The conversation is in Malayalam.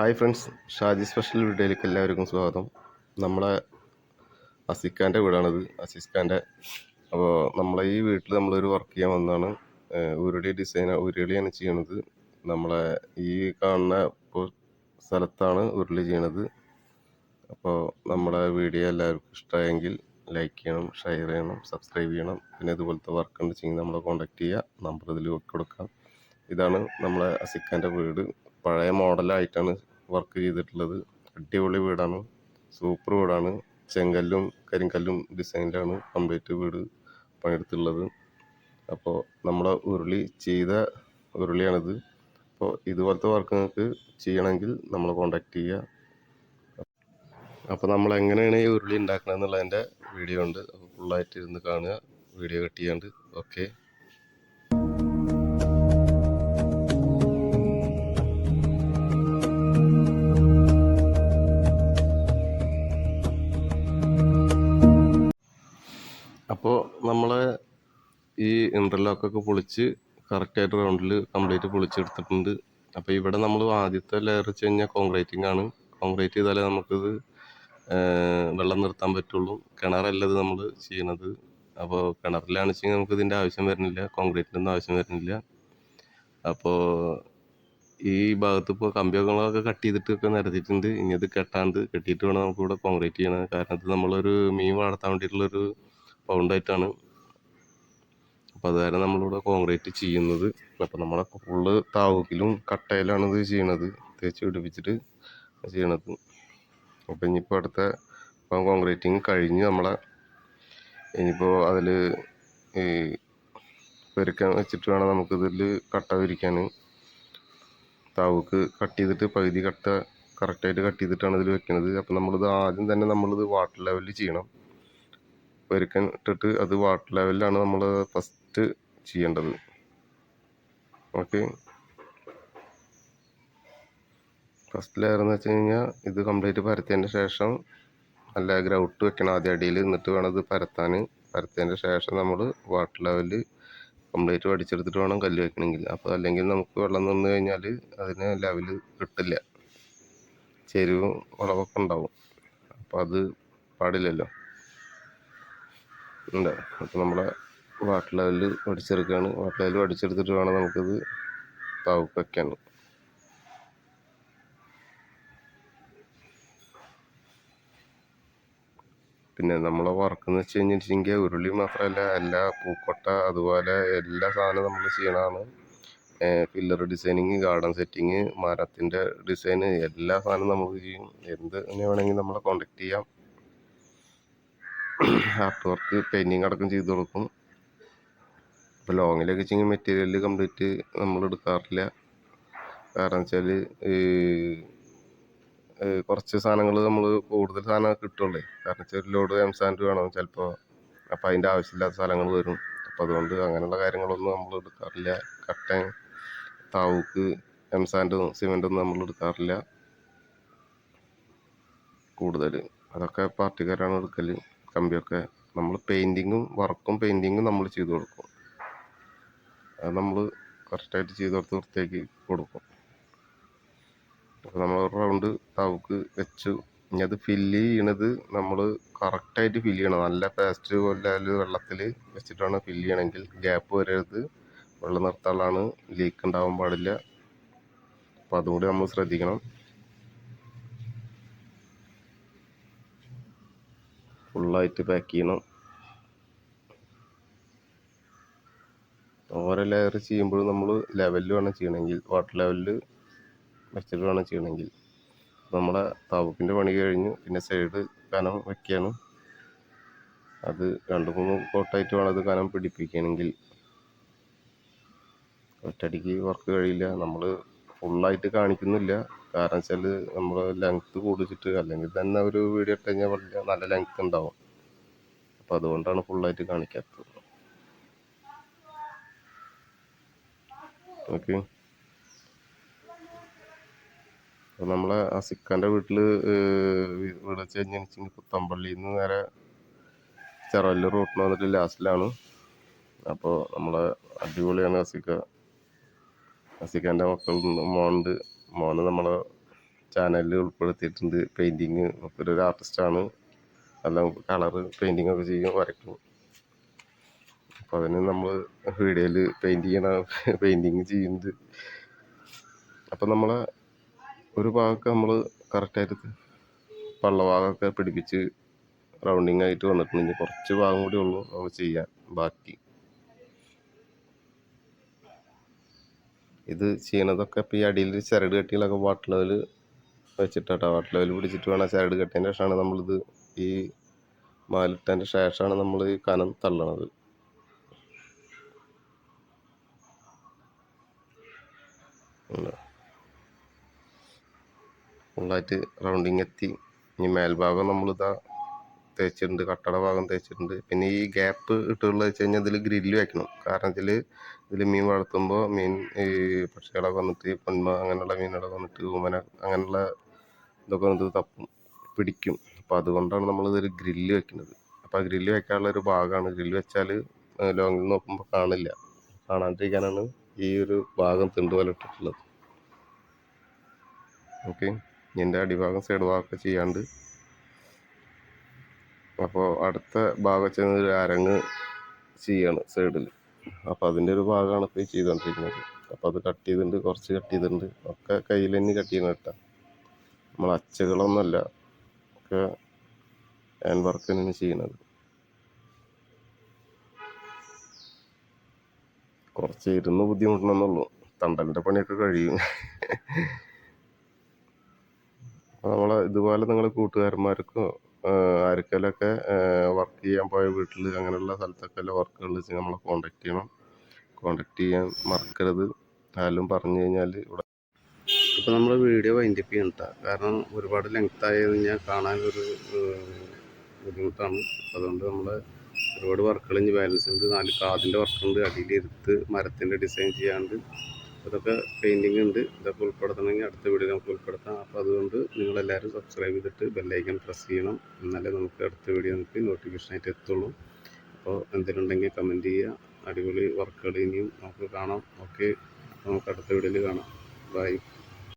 ഹായ് ഫ്രണ്ട്സ് ഷാജി സ്പെഷ്യൽ വീഡിയോയിലേക്ക് എല്ലാവർക്കും സ്വാഗതം. നമ്മളെ അസിഖാന്റെ വീടാണിത് അസിസ്ഖാന്റെ അപ്പോൾ നമ്മളെ ഈ വീട്ടിൽ നമ്മളൊരു വർക്ക് ചെയ്യാൻ വന്നതാണ് ഉരുളി ഡിസൈൻ ഉരുളിയാണ് ചെയ്യണത്. നമ്മളെ ഈ കാണുന്ന സ്ഥലത്താണ് ഉരുളി ചെയ്യണത്. അപ്പോൾ നമ്മളെ വീഡിയോ എല്ലാവർക്കും ഇഷ്ടമായെങ്കിൽ ലൈക്ക് ചെയ്യണം ഷെയർ ചെയ്യണം സബ്സ്ക്രൈബ് ചെയ്യണം. പിന്നെ ഇതുപോലത്തെ വർക്ക് ഉണ്ട് ചെയ്യുന്ന നമ്മളെ കോൺടാക്ട് ചെയ്യുക. നമ്പർ ഇതിൽ കൊടുക്കാം. ഇതാണ് നമ്മളെ അസിഖാന്റെ വീട്. പഴയ മോഡലായിട്ടാണ് വർക്ക് ചെയ്തിട്ടുള്ളത്. അടിപൊളി വീടാണ്. സൂപ്പർ വീടാണ്. ചെങ്കല്ലും കരിങ്കല്ലും ഡിസൈനിലാണ് കംപ്ലീറ്റ് വീട് പണിയെടുത്തുള്ളത് അപ്പോൾ നമ്മുടെ ഉരുളി ചെയ്ത ഉരുളിയാണിത്. അപ്പോൾ ഇതുപോലത്തെ വർക്ക് നിങ്ങൾക്ക് ചെയ്യണമെങ്കിൽ നമ്മളെ കോൺടാക്റ്റ് ചെയ്യുക. അപ്പോൾ നമ്മൾ എങ്ങനെയാണ് ഈ ഉരുളി ഉണ്ടാക്കുന്നത് എന്നുള്ളതിന്റെ വീഡിയോ ഉണ്ട്. ഫുള്ളായിട്ട് ഇരുന്ന് കാണുക. വീഡിയോ കട്ട് ചെയ്യാണ്ട്. ഓക്കെ. ഇന്റർലോക്കൊക്കെ പൊളിച്ച് കറക്റ്റായിട്ട് റൗണ്ടിൽ കംപ്ലീറ്റ് പൊളിച്ചെടുത്തിട്ടുണ്ട്. അപ്പോൾ ഇവിടെ നമ്മൾ ആദ്യത്തെ ലെയർ വെച്ച് കഴിഞ്ഞാൽ കോൺക്രീറ്റിംഗ് ആണ്. കോൺക്രീറ്റ് ചെയ്താലേ നമുക്കിത് വെള്ളം നിർത്താൻ പറ്റുള്ളൂ. കിണറല്ല ഇത് നമ്മൾ ചെയ്യണത്. അപ്പോൾ കിണറിലാണെന്ന് വെച്ചാൽ നമുക്ക് ഇതിന്റെ ആവശ്യം വരുന്നില്ല. കോൺക്രീറ്റിന്റെ ആവശ്യം വരുന്നില്ല. അപ്പോൾ ഈ ഭാഗത്ത് ഇപ്പോൾ ഒക്കെ കട്ട് ചെയ്തിട്ടൊക്കെ നിരത്തിയിട്ടുണ്ട്. ഇനി അത് കെട്ടാണ്ട് കെട്ടിയിട്ട് വേണം നമുക്കിവിടെ കോൺക്രീറ്റ് ചെയ്യണം കാരണം ഇത് നമ്മളൊരു മീൻ വളർത്താൻ വേണ്ടിയിട്ടുള്ളൊരു പൗണ്ടായിട്ടാണ് അപ്പോൾ അത് കാരണം നമ്മളിവിടെ കോൺക്രീറ്റ് ചെയ്യുന്നത്. അപ്പോൾ നമ്മളെ ഫുള്ള് താവൂക്കിലും കട്ടയിലാണ് ഇത് ചെയ്യണത്. തേച്ച് പിടിപ്പിച്ചിട്ട് ചെയ്യണത്. അപ്പോൾ ഇനിയിപ്പോൾ അടുത്ത ഇപ്പം കോൺക്രീറ്റിങ് കഴിഞ്ഞ് നമ്മളെ ഇനിയിപ്പോൾ അതിൽ ഈ പെരുക്കാൻ വെച്ചിട്ട് വേണം നമുക്കിതിൽ കട്ട വിരിക്കാൻ താവൂക്ക് കട്ട് ചെയ്തിട്ട് പകുതി കട്ട കറക്റ്റായിട്ട് കട്ട് ചെയ്തിട്ടാണ് ഇതിൽ വെക്കുന്നത് അപ്പോൾ നമ്മളിത് ആദ്യം തന്നെ നമ്മളിത് വാട്ടർ ലെവലിൽ ചെയ്യണം. പെരുക്കൻ ഇട്ടിട്ട് അത് വാട്ടർ ലെവലിലാണ് നമ്മൾ ഫസ്റ്റ് ചെയ്യേണ്ടത്. ഓക്കെ. ഫസ്റ്റ് ലെയർ എന്ന് വെച്ച് കഴിഞ്ഞാൽ ഇത് കംപ്ലീറ്റ് പരത്തിയതിന്റെ ശേഷം നല്ല ഗ്രൗട്ട് വെക്കണം ആദ്യം അടിയിൽ എന്നിട്ട് വേണം ഇത് പരത്താൻ. പരത്തിയതിന്റെ ശേഷം നമ്മൾ വാട്ടർ ലെവലിൽ കംപ്ലീറ്റ് വടിച്ചെടുത്തിട്ട് വേണം കല്ല് വെക്കണമെങ്കിൽ. അപ്പോൾ അല്ലെങ്കിൽ നമുക്ക് വെള്ളം നിന്ന് കഴിഞ്ഞാൽ അതിന് ലെവൽ കിട്ടില്ല. ചെരുവും വളവൊക്കെ ഉണ്ടാവും. അപ്പോൾ അത് പാടില്ലല്ലോ. ഉണ്ട്. അപ്പോൾ നമ്മളെ വാട്ടർ ലെവൽ വടിച്ചെടുക്കുകയാണ് വാട്ടർ ലെവൽ വടിച്ചെടുത്തിട്ട് വേണം നമുക്കത് താവുക്ക് വെക്കാൻ പിന്നെ നമ്മളെ വർക്ക് എന്ന് വെച്ച് കഴിഞ്ഞിട്ടുണ്ടെങ്കിൽ ഉരുളി മാത്രമല്ല എല്ലാ പൂക്കൊട്ട അതുപോലെ എല്ലാ സാധനവും നമ്മൾ ചെയ്യണതാണ്. പില്ലർ ഡിസൈനിങ് ഗാർഡൻ സെറ്റിങ് മരത്തിന്റെ ഡിസൈൻ എല്ലാ സാധനവും നമുക്ക് ചെയ്യും. എന്ത് വേണമെങ്കിൽ നമ്മളെ കോണ്ടാക്ട് ചെയ്യാം. ആർട്ട് വർക്ക് പെയിന്റിങ് അടക്കം ചെയ്ത് കൊടുക്കും. ഇപ്പോൾ ലോങ്ങിലൊക്കെ വെച്ചെങ്കിൽ മെറ്റീരിയൽ കംപ്ലീറ്റ് നമ്മൾ എടുക്കാറില്ല. കാരണം വെച്ചാൽ കുറച്ച് സാധനങ്ങൾ നമ്മൾ കൂടുതൽ സാധനം കിട്ടുള്ളൂ. കാരണം വെച്ചാൽ ഒരു ലോഡ് എം സാൻഡ് വേണം ചിലപ്പോൾ അപ്പോൾ അതിന്റെ ആവശ്യമില്ലാത്ത സ്ഥലങ്ങൾ വരും. അപ്പോൾ അതുകൊണ്ട് അങ്ങനെയുള്ള കാര്യങ്ങളൊന്നും നമ്മൾ എടുക്കാറില്ല. കട്ടൻ താവൂക്ക് എം സാൻഡും സിമെന്റൊന്നും നമ്മൾ എടുക്കാറില്ല. കൂടുതൽ അതൊക്കെ പാർട്ടിക്കാരാണ് എടുക്കൽ കമ്പിയൊക്കെ നമ്മൾ പെയിന്റിങ്ങും വർക്കും പെയിന്റിങ്ങും നമ്മൾ ചെയ്തു കൊടുക്കും. നമ്മൾ കറക്റ്റായിട്ട് ചെയ്ത് കൊടുത്ത് വൃത്തിയാക്കി കൊടുക്കും. അപ്പോൾ നമ്മൾ റൗണ്ട് തവക്ക് വെച്ചു. ഇനി അത് ഫില്ല് ചെയ്യണത് നമ്മൾ കറക്റ്റായിട്ട് ഫില്ല് ചെയ്യണം. നല്ല പേസ്റ്റ് പോലെ വെള്ളത്തിൽ വെച്ചിട്ടാണ് ഫില്ല് ചെയ്യണമെങ്കിൽ ഗ്യാപ്പ് വരരുത്. വെള്ളം നിർത്താനുള്ളതാണ് ലീക്ക് ഉണ്ടാവാൻ പാടില്ല. അപ്പോൾ അതും കൂടി നമ്മൾ ശ്രദ്ധിക്കണം. ഫുള്ളായിട്ട് പാക്ക് ചെയ്യണം. ഓരോ ലെയർ ചെയ്യുമ്പോഴും നമ്മൾ ലെവലിൽ വേണം ചെയ്യണമെങ്കിൽ വാട്ടർ ലെവലിൽ വെച്ചിട്ട് വേണം ചെയ്യണമെങ്കിൽ. നമ്മളെ താവൂക്കിന്റെ പണി കഴിഞ്ഞു പിന്നെ സൈഡ് കനം വെക്കുകയാണ് അത് രണ്ട് മൂന്ന് കോട്ടായിട്ട് വേണം അത് കനം പിടിപ്പിക്കണമെങ്കിൽ ഒറ്റയടിക്ക് വർക്ക് കഴിയില്ല. നമ്മൾ ഫുള്ളായിട്ട് കാണിക്കുന്നില്ല. കാരണം വെച്ചാൽ നമ്മൾ ലെങ്ത്ത് കൂടിച്ചിട്ട് അല്ലെങ്കിൽ തന്നെ ഒരു വീഡിയോ ഇട്ട് കഴിഞ്ഞാൽ നല്ല ലെങ്ത്ത് ഉണ്ടാവും. അപ്പോൾ അതുകൊണ്ടാണ് ഫുള്ളായിട്ട് കാണിക്കാത്തത്. ഓക്കെ. നമ്മളെ അസിക്കാന്റെ വീട്ടിൽ വീട് വെച്ച് കഴിഞ്ഞാൽ പുത്തമ്പള്ളിയിൽ നിന്ന് നേരെ ചെറവല്ലൂർ റൂട്ടിന് വന്നിട്ട് ലാസ്റ്റിലാണ് അപ്പോൾ നമ്മളെ അടിപൊളിയാണ് അസിക്ക. അസിക്കാന്റെ മക്കൾ മോണ്ട്. മോന് നമ്മളെ ചാനലിൽ ഉൾപ്പെടുത്തിയിട്ടുണ്ട്. പെയിന്റിങ് ഒരു ആർട്ടിസ്റ്റാണ് എല്ലാം കളറ് പെയിന്റിങ് ഒക്കെ ചെയ്യും വരയ്ക്കും. അപ്പോൾ അതിന് നമ്മൾ വീഡിയോയിൽ പെയിന്റ് ചെയ്യണ പെയിന്റിങ് ചെയ്യുന്നത്. അപ്പം നമ്മളെ ഒരു ഭാഗമൊക്കെ നമ്മൾ കറക്റ്റായിട്ട് പള്ള ഭാഗമൊക്കെ പിടിപ്പിച്ച് റൗണ്ടിങ് ആയിട്ട് വന്നിട്ടുണ്ട്. ഇനി കുറച്ച് ഭാഗം കൂടി ഉള്ളൂ നമുക്ക് ചെയ്യാൻ ബാക്കി. ഇത് ചെയ്യണതൊക്കെ ഇപ്പോൾ ഈ അടിയിൽ ചരട് കെട്ടികളൊക്കെ വാട്ടർ ലെവൽ വെച്ചിട്ടാട്ടോ. വാട്ടർ ലെവൽ പിടിച്ചിട്ട് വേണം ചരട് കെട്ടിയതിന്റെ ശേഷമാണ് നമ്മളിത് ഈ മാലിട്ടതിന്റെ ശേഷമാണ് നമ്മൾ ഈ കനം തള്ളണത്. ഫുള്ളായിട്ട് റൗണ്ടിങ് എത്തി. ഇനി മേൽഭാഗം നമ്മളിതാ തേച്ചിട്ടുണ്ട് കട്ടട ഭാഗം തേച്ചിട്ടുണ്ട്. പിന്നെ ഈ ഗ്യാപ്പ് ഇട്ടുള്ളത് വെച്ച് കഴിഞ്ഞാൽ ഇതിൽ ഗ്രില്ല് വെക്കണം. കാരണം ഇതിൽ ഇതിൽ മീൻ വളർത്തുമ്പോൾ മീൻ ഈ പക്ഷികളൊക്കെ വന്നിട്ട് പൊന്മ അങ്ങനെയുള്ള മീനുകളൊക്കെ വന്നിട്ട് ഊമന അങ്ങനെയുള്ള ഇതൊക്കെ വന്നിട്ട് തപ്പും പിടിക്കും. അപ്പോൾ അതുകൊണ്ടാണ് നമ്മൾ ഇതൊരു ഗ്രില്ല് വെക്കുന്നത്. അപ്പോൾ ആ ഗ്രില്ല് വെക്കാനുള്ള ഒരു ഭാഗമാണ്. ഗ്രില്ല് വെച്ചാൽ ലോങ്ങിൽ നോക്കുമ്പോൾ കാണില്ല. കാണാണ്ടിരിക്കാനാണ് ഈ ഒരു ഭാഗം തിണ്ട് പോലെ ഇട്ടിട്ടുള്ളത് ഓക്കെ എന്റെ അടിഭാഗം സൈഡ് ഭാഗമൊക്കെ ചെയ്യാണ്ട്. അപ്പോൾ അടുത്ത ഭാഗം ചെന്ന് ഒരു അരങ്ങ് ചെയ്യാണ് സൈഡിൽ അപ്പോൾ അതിന്റെ ഒരു ഭാഗമാണ് ഇപ്പോൾ ചെയ്തുകൊണ്ടിരിക്കുന്നത് അപ്പോൾ അത് കട്ട് ചെയ്തിട്ടുണ്ട് കുറച്ച് കട്ട് ചെയ്തിട്ടുണ്ട്. ഒക്കെ കയ്യിൽ തന്നെ കട്ട് ചെയ്യണം കേട്ടോ. നമ്മൾ അച്ചകളൊന്നുമല്ല ഒക്കെ ഹാൻഡ് വർക്ക് തന്നെയാണ് ചെയ്യണത് കുറച്ച് ഇരുന്ന് ബുദ്ധിമുട്ടണമെന്നുള്ളൂ. തണ്ടലിന്റെ പണിയൊക്കെ കഴിയും. നമ്മൾ ഇതുപോലെ നിങ്ങൾ കൂട്ടുകാരന്മാർക്കോ ആർക്കെങ്കിലൊക്കെ വർക്ക് ചെയ്യാൻ പോയ വീട്ടിൽ അങ്ങനെയുള്ള സ്ഥലത്തൊക്കെ വർക്കുകൾ വെച്ച് നമ്മളെ കോണ്ടാക്ട് ചെയ്യണം. കോണ്ടാക്ട് ചെയ്യാൻ മറക്കരുത്. ആരും പറഞ്ഞു കഴിഞ്ഞാൽ ഇവിടെ ഇപ്പോൾ നമ്മൾ വീഡിയോ വൈൻഡപ്പ് ചെയ്യണ്ട കാരണം ഒരുപാട് ലെങ്ത് ആയി കഴിഞ്ഞാൽ കാണാൻ ഒരു ബുദ്ധിമുട്ടാണ്. അതുകൊണ്ട് നമ്മൾ ഒരുപാട് വർക്കുകൾ ഇനി ബാലൻസ് ഉണ്ട്. നാല് കാതിന്റെ വർക്കുണ്ട്. അടിയിലിരുത്ത് മരത്തിന്റെ ഡിസൈൻ ചെയ്യാണ്ട് അതൊക്കെ പെയിന്റിങ് ഉണ്ട്. ഇതൊക്കെ ഉൾപ്പെടുത്തണമെങ്കിൽ അടുത്ത വീഡിയോ നമുക്ക് ഉൾപ്പെടുത്താം. അപ്പോൾ അതുകൊണ്ട് നിങ്ങളെല്ലാവരും സബ്സ്ക്രൈബ് ചെയ്തിട്ട് ബെല്ലൈക്കൺ പ്രസ് ചെയ്യണം. എന്നാലേ നമുക്ക് അടുത്ത വീഡിയോ നമുക്ക് നോട്ടിഫിക്കേഷൻ ആയിട്ട് എത്തുള്ളൂ. അപ്പോൾ എന്തെങ്കിലും കമന്റ് ചെയ്യുക. അടിപൊളി വർക്കുകൾ ഇനിയും നമുക്ക് കാണാം. ഓക്കെ നമുക്ക് അടുത്ത വീഡിയോയിൽ കാണാം. ബൈ